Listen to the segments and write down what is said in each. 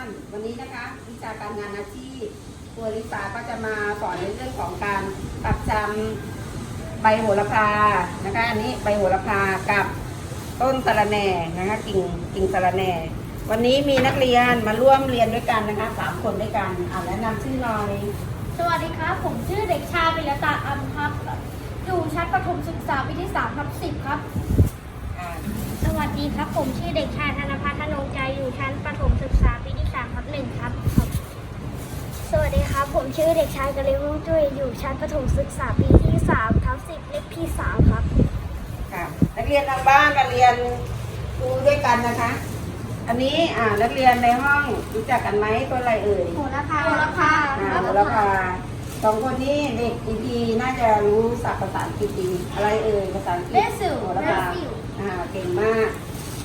านวันนี้นะคะ วิชาการงานอาชีพตัวลิซาก็จะมาสอนในเรื่องของการปรับจำใบโหระพานะคะอันนี้ใบโหระพากับต้นสะระแหน่นะคะกิ่งกิ่งสะระแหน่วันนี้มีนักเรียนมาร่วมเรียนด้วยกันนะคะสามคนด้วยกันอ่าและนำชื่อหน่อย สวัสดีครับ ผมชื่อเด็กชายปิยตาอัมครับ อยู่ชั้นประถมศึกษาปีที่มทับ10 ครับสวัสดีครับ ผมชื่อเด็กชายธนพัฒน์ นงใจอยู่ชั้นประถมศึกษาปีที่3ทับ1ครับ สวัสดีครับ ผมชื่อเด็กชายกะลิวงจุ้ยอยู่ชั้นประถมศึกษาปีที่3ทับ10เลขที่3ครับ ค่ะ นักเรียนทางบ้านมาเรียนดูด้วยกันนะคะ อันนี้อ่านักเรียนในห้องรู้จักกันไหมตัวอะไรเอ่ยโหระพาโหระพาอ่าโหระพาสองคนนี้เด็กอีพีน่าจะรู้ศัพท์ภาษาอังกฤษดีอะไรเอ่ยภาษาอังกฤษเบสิลโหระพาเบสิลอ่าเก่งมาก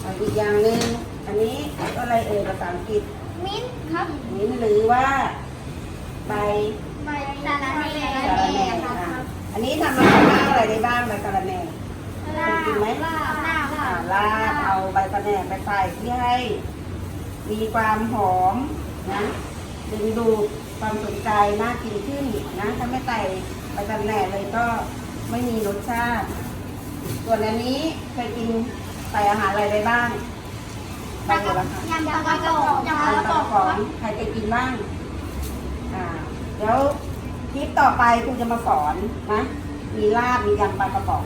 อ่าอีกอย่างหนึ่ง อันนี้อะไรเอ่ยภาษาอังกฤษมิ้นท์ครับนิ้นหรือว่าใบใบสาระแหน่สาระแหน่อ่าอันนี้ทำมาจากหน้าอะไรได้บ้างใบสาระแหน่ลากินไหมลาลาอ่าลาดเอาใบสะแหน่ไปใส่เพื่อให้ มีความหอมนะดึงดูดความสนใจน่ากินขึ้นนะถ้าไม่ใส่ใบสะแหน่เลยก็ไม่มีรสชาติ ส่วนอันนี้เคยกินใส่อาหารอะไรได้บ้าง ใบโหระพายำปลากระป๋องยำปลากระป๋องของใครเคยกินบ้างอ่าเดี๋ยวคลิปต่อไปครูจะมาสอนนะ มีลาบมียำปลากระป๋อง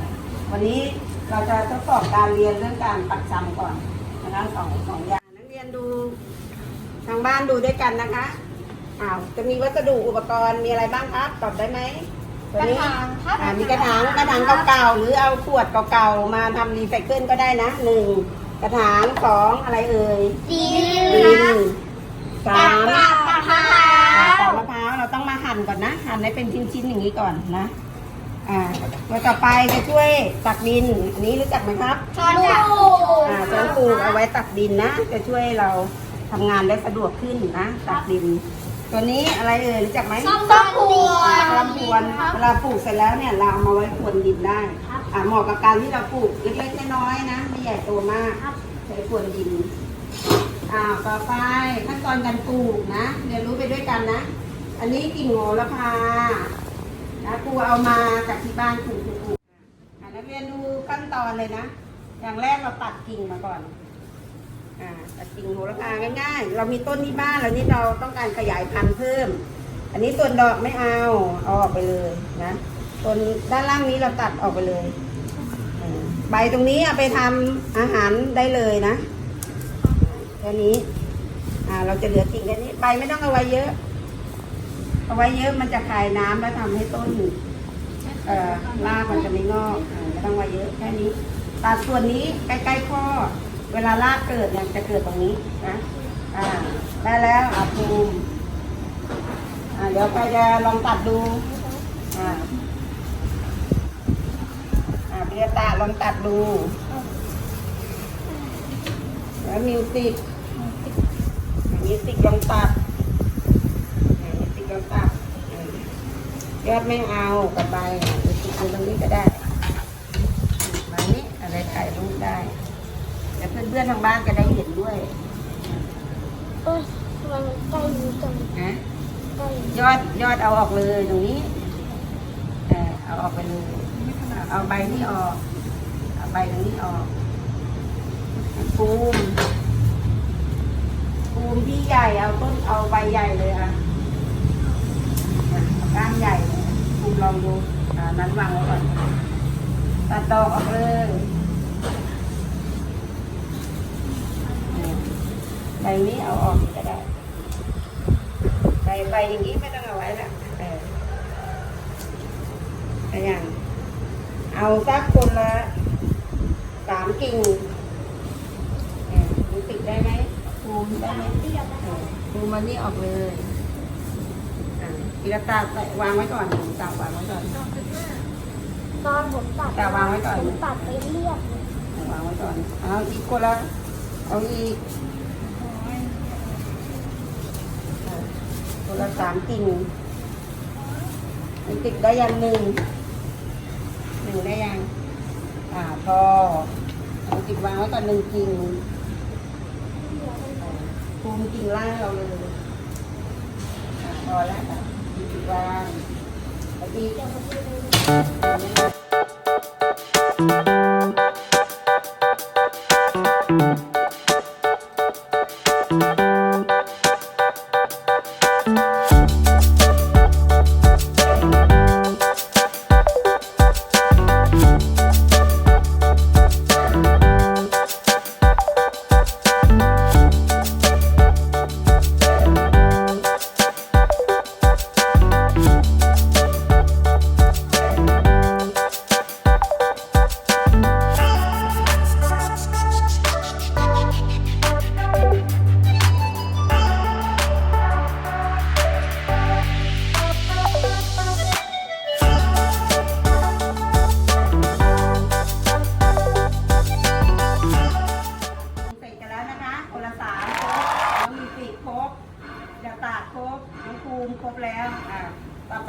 วันนี้เราจะทดสอบการเรียนเรื่องการปักจำก่อนนะคะสองสองอย่างนักเรียนดูทางบ้านดูด้วยกันนะคะอ้าวจะมีวัสดุอุปกรณ์มีอะไรบ้างครับตอบได้ไหมตัวนี้กระถางครับอ่ามีกระถางกระถางเก่าๆหรือเอาขวดเก่าๆมาทำรีไซเคิลก็ได้นะหนึ่ง กระถางสองอะไรเอ่ยจีดินสามปลากระพาอ่าปอกมะพร้าวเราต้องมาหั่นก่อนนะ หั่นให้เป็นชิ้นๆอย่างนี้ก่อนนะ อ่าตัวต่อไปจะช่วยตักดิน อันนี้รู้จักไหมครับช้อนจับอ่าช้อนปลูกเอาไว้ตักดินนะ จะช่วยเราทำงานได้สะดวกขึ้นนะ ตักดิน ตัวนี้อะไรเอ่ยรู้จักไหมส้มส้มพวงลำพวนเวลาปลูกเสร็จแล้วเนี่ยเราเอามาไว้พรวนดินได้ อ่าเหมาะกับการที่เราปลูกเล็กๆน้อยๆนะ ไม่ใหญ่โตมากใช้พรวนดินอ่าต่อไปขั้นตอนการปลูกนะเรียนรู้ไปด้วยกันนะ อันนี้กิ่งโหระพานะครูเอามาจากที่บ้านครูครูปลูกอ่านักเรียนดูขั้นตอนเลยนะ อย่างแรกเราตัดกิ่งมาก่อนอ่าตัดกิ่งโหระพาง่ายๆ เรามีต้นที่บ้านแล้วนี่เราต้องการขยายพันธุ์เพิ่ม อันนี้ส่วนดอกไม่เอาเอาออกไปเลยนะ ส่วนด้านล่างนี้เราตัดออกไปเลยใบตรงนี้เอาไปทำอาหารได้เลยนะแค่นี้เราจะเหลือกิ่งแค่นี้ใบไม่ต้องเอาไว้เยอะ เอาไว้เยอะมันจะคายน้ำแล้วทำให้ต้นรากมันจะไม่งอกไม่ต้องไว้เยอะแค่นี้ตัดส่วนนี้ใกล้ๆข้อ เวลารากเกิดเนี่ยจะเกิดตรงนี้นะได้แล้วอะภูมิเดี๋ยวใครจะลองตัดดูอ่า ยตาลองตัดดู แล้วมิวสิกมิวสิกลองตัดมิวสิกลองตัด ยอดไม่เอากับใบมิวสิกดูตรงนี้ก็ได้มานี้อะไรถ่ายรูปได้แต่เพื่อนๆทางบ้านจะได้เห็นด้วยเอ้ยมันใกล้นี้จังนะใกล้ยอดยอดเอาออกเลยตรงนี้ เออเอาออกไปเลย เอาใบนี้ออกเอาใบตรงนี้ออกปูมปูมที่ใหญ่เอาต้นเอาใบใหญ่เลยอะก้านใหญ่ปูมลองดูนั้นวางไว้ก่อนตัดดอกออกเลยใบนี้เอาออกก็ได้ใบใบอย่างนี้ไม่ต้องเอาไว้ละเออแต่อย่าง เอาสักคนละสามกิ่งเออรู้ติดได้ไหมภูมิได้ไหมเออภูมิมันนี่ออกเลยอ่าอีละตาใส่วางไว้ก่อนตาวางไว้ก่อน ตอนผมตัดแต่วางไว้ก่อนผมตัดไปเรียบวางไว้ก่อน เอาอีกคนละ เอาอีกเออคนละสามกิ่งมันติดได้ยังหนึ่ง ดึงได้ยัง อ่าพอติดวางไว้ก่อนหนึ่งกิ่งภูมิกิ่งล่างเราเลยพอแล้วติดวางตีเดี๋ยวมา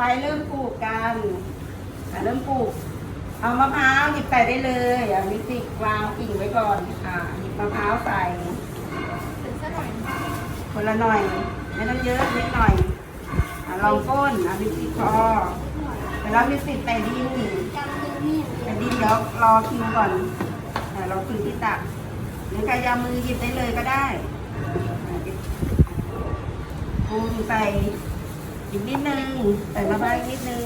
ไปเริ่มปลูกกันอะเริ่มปลูก เอามะพร้าวหยิบใส่ได้เลยอะมีปีกวางกิ่งไว้ก่อนอะหยิบมะพร้าวใส่คนละหน่อย ไม่ต้องเยอะนิดหน่อยอะลองก้นอะมีปีกคอแต่แล้วมีปีกแต่ดินจำนิ้วนี่แต่ดินเดี๋ยวรอคิวก่อนอะรอคิวที่ตักหรือใครยามือหยิบได้เลยก็ได้ปูนใส่ อีกนิดนึงใส่มะพร้าวอีกนิดนึง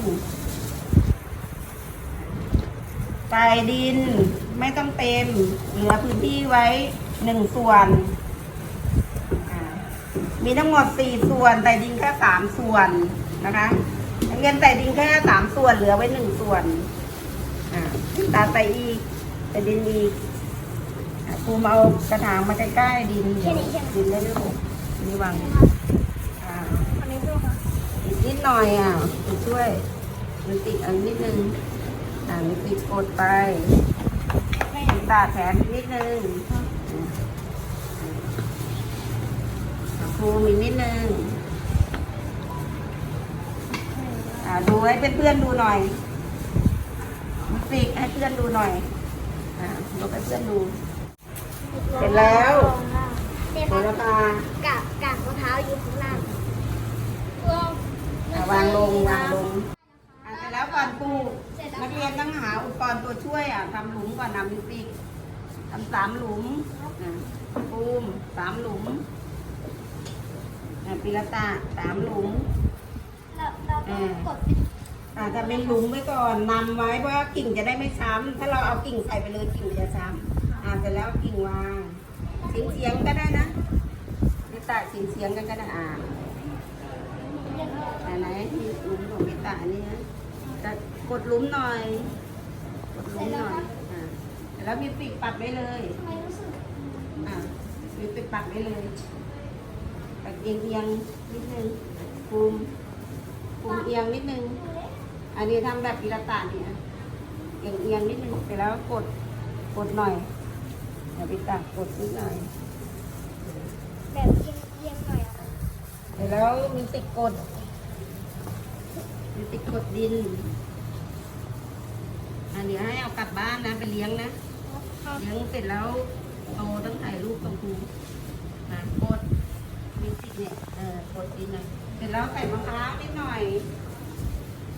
ใส่ดินไม่ต้องเต็ม เหลือพื้นที่ไว้หนึ่งส่วนอะมีทั้งหมดสี่ส่วนใส่ดินแค่สามส่วนนะคะนักเรียนใส่ดินแค่สามส่วน เหลือไว้หนึ่งส่วนอ่าตาใส่อีกใส่ดินอีกอะครูมาเอากระถางมาใกล้ๆดินเดี๋ยวดินได้ลูกนี่วางอ่า อันนี้ด้วยค่ะ อีก นิดหน่อยอะช่วย มันติดอันนิดนึงอ่ามันติดกดไปตาแขนนิดนึงครูมีนิดนึงอ่าดูให้เพื่อนๆดูหน่อยมิวสิกให้เพื่อนดูหน่อย อ่ายกให้เพื่อนดู เสร็จแล้วเนี่ยเสร็จแล้วค่ะกากกากมะพร้าวอยู่ข้างล่างลองอ่า วางลงวางลงอะเสร็จแล้วก่อนปลูกนักเรียนต้องหาอุปกรณ์ตัวช่วยอะทำหลุมก่อนนำมิวสิกทำสามหลุมอะปูมสามหลุมอะปีละตาสามหลุมเราเราต้องกดอาจจะเป็นหลุมไว้ก่อนนำไว้เพราะว่ากิ่งจะได้ไม่ช้ำถ้าเราเอากิ่งใส่ไปเลยกิ่งมันจะช้ำอ่าเสร็จแล้วกิ่งวางเฉียงเฉียงๆก็ได้นะพิตาเฉียงเฉียงๆกันก็ได้อ่าอัน ไหนมีหลุมของพิตานี่นะจะกดหลุมหน่อย กดหลุมหน่อยอ่าแล้วมีปีกปัดไว้เลยอ่ามีปีกปัดไว้เลยปัดเอียงเอียงนิดนึงภูมิภูมิเอียงนิดนึง อันนี้ทำแบบปีละตาเนี่ยเอียงเอียงนิดนึงเสร็จแล้วกดกดหน่อยเดี๋ยวไปตักดนิดหน่อยแบบเอียงเอียงหน่อย เสร็จแล้วมีติดกด มีติดกดดินอันนี้ให้เอากลับบ้านนะ ไปเลี้ยงนะ เลี้ยงเสร็จแล้วโตต้องถ่ายรูปตรงครูนะกดมีติดเนี่ยเออกดดินหน่อยเสร็จแล้วใส่มะพร้าวนิดหน่อย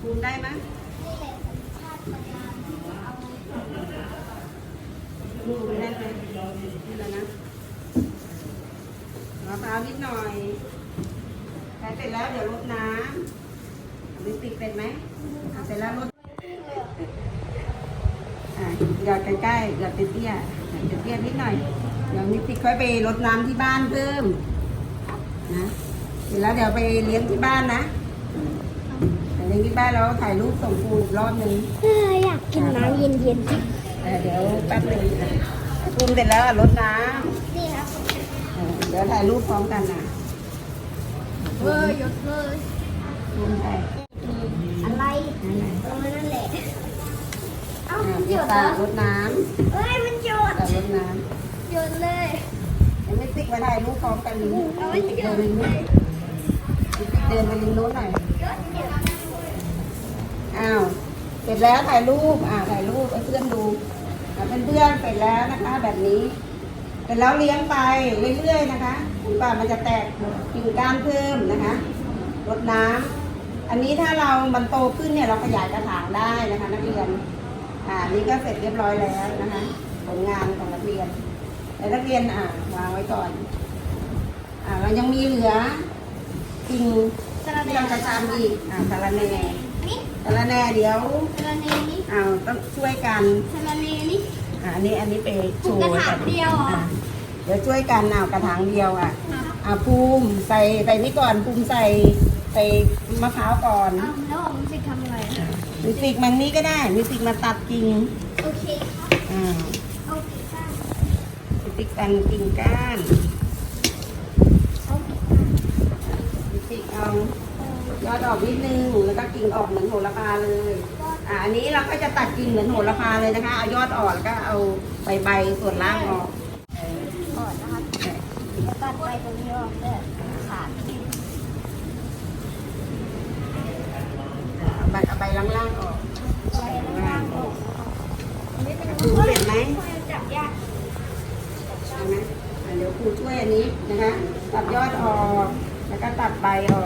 ภูมิได้ไหมยนี่แหละสัญชาติประจำเอาลูกไม่ได้เลยนี่แหละนะมะพร้าวนิดหน่อย ใส่เสร็จแล้วเดี๋ยวรดน้ำลิปสติกเป็นไหมอะเสร็จแล้วรดอะหยอดใกล้ๆหยอดเตี้ยๆหยอดเตี้ยๆนิดหน่อยเดี๋ยวลิปสติกค่อยไปรดน้ำที่บ้านเพิ่มนะเสร็จแล้วเดี๋ยวไปเลี้ยงที่บ้านนะไปเลี้ยงที่บ้านแล้วถ่ายรูปส่งครูอีกรอบนึงเอออยากกินน้ำเย็นเออเดี๋ยวแป๊บหนึงปรุงเสร็จแล้วอะรดน้ๆนี่ครับำเออเดี๋ยวถ่ายรูปพร้อมกันนะ เอร์ยศเลยปรุงไปอะไรนั่นแหละเออนั่นแหละเอ้าอะมันหยดเหรตารดน้เอ้ยมันหยดตารดน้หยดเลยำเดี๋ยวไม่ติ๊กมาถ่ายรูปพร้อมกันนี้เอไว้ติ๊กเดินไปเลนู้นติ๊กเดินไปริมโน้นหน่อยอ้าวเสร็จแล้วถ่ายรูปอ่าถ่ายรูปให้เพื่อนดูอ่าเพื่อนเสร็จแล้วนะคะ แบบนี้เสร็จแล้วเลี้ยงไปเรื่อยๆนะคะ จนกว่ามันจะแตกกิ่งก้านเพิ่มนะคะรดน้อันนี้ถ้าเรามันโตขึ้นเนี่ยเราขยายกระถางได้นะคะนักเรียนอ่านี่ก็เสร็จเรียบร้อยแล้วนะคะผลงานของนักเรียนแต่นักเรียนอ่าวางไว้ก่อนอ่าเรายังมีเหลือกิ่งที่เราจะทำอีกอ่าสาระแหน่นี่สาระแหน่เดี๋ยวสระเนนี่อ่าต้องช่วยกันสระเนนี่อ่าอันนี้อันนี้ไปโชปลูกว์กระถางเดียวเหรออ่า เดี๋ยวช่วยกันเอากระถางเดียวอะอ่าภูมิใส่ใส่นี่ก่อนภูมิใส่ใส่มะพร้าวก่อนเอาแล้วผมจะทำอะไรมิวสิกมันนี้ก็ได้มิวสิกมาตัดกิ่งโอเคครับอ่าโอเคครับมิวสิกตันกิ่งก้านโอเคมิวสิกเอายอดออกนิดนึงแล้วก็กิ่งออกเหมือนโหระพาเลย อ่าอันนี้เราก็จะตัดกิ่งเหมือนโหระพาเลยนะคะเอายอดออกแล้วก็เอาใบใบส่วนล่างออกก่อนนะครับแล้ว ตรงนี้ออกแน่ขาดใบเอาใบล่างล่างๆออกใบล่างออกอันนี้เป็นดูเห็นไหมจับยากใช่ไหมอะเดี๋ยวครูช่วยอันนี้นะคะ ตัดยอดออก แล้วก็ตัดใบออก